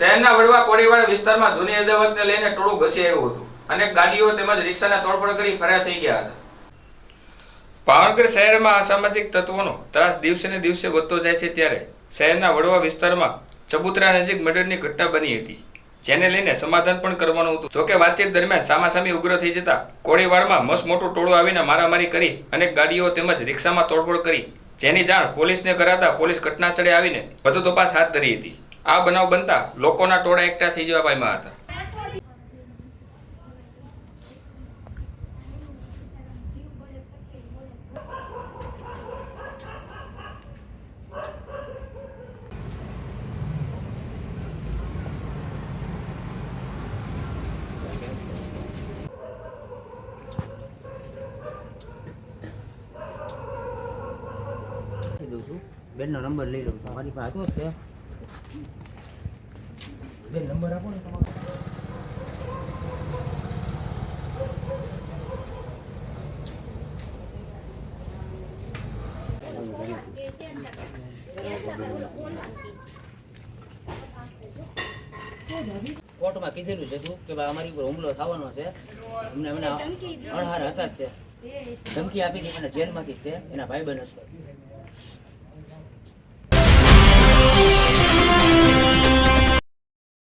શહેરના વડવા કોડીવાડા વિસ્તારમાં જૂની અદાવતને લઈને ટોળું ઘસી આવ્યું હતું. અનેક ગાડીઓ તેમજ રિક્ષાને તોડફોડ કરી ફરાર થઈ ગયા હતા. ભાવનગર શહેરમાં અસામાજિક તત્વોનો ત્રાસ દિવસે ને દિવસે વધતો જાય છે ત્યારે શહેરના વડવા વિસ્તારમાં ચબુતરા નજીક મર્ડરની ઘટના બની હતી, જેને લઈને સમાધાન પણ કરવાનું હતું. જોકે વાતચીત દરમિયાન સામાસામી ઉગ્ર થઈ જતા કોળીવાડમાં મસ્ત મોટું ટોળું આવીને મારામારી કરી અનેક ગાડીઓ તેમજ રિક્ષામાં તોડફોડ કરી, જેની જાણ પોલીસને કરાતા પોલીસ ઘટના સ્થળે આવીને વધુ તપાસ હાથ ધરી હતી. આ બનાવ બનતા લોકોના ટોળા એકઠા થઈ જવા પામ્યા હતા. બેનનો નંબર લઈ લઉં છું. મારી પાસે છે? બેન, નંબર આપો ને તમારો. કીધેલું છે તું કે ભાઈ અમારી ઉપર હુમલો થવાનો છે. અમને મને અણહાર હતા જ તે. ધમકી આપી હતી, મને જેલમાંથી તે, એના ભાઈ બહેન હતો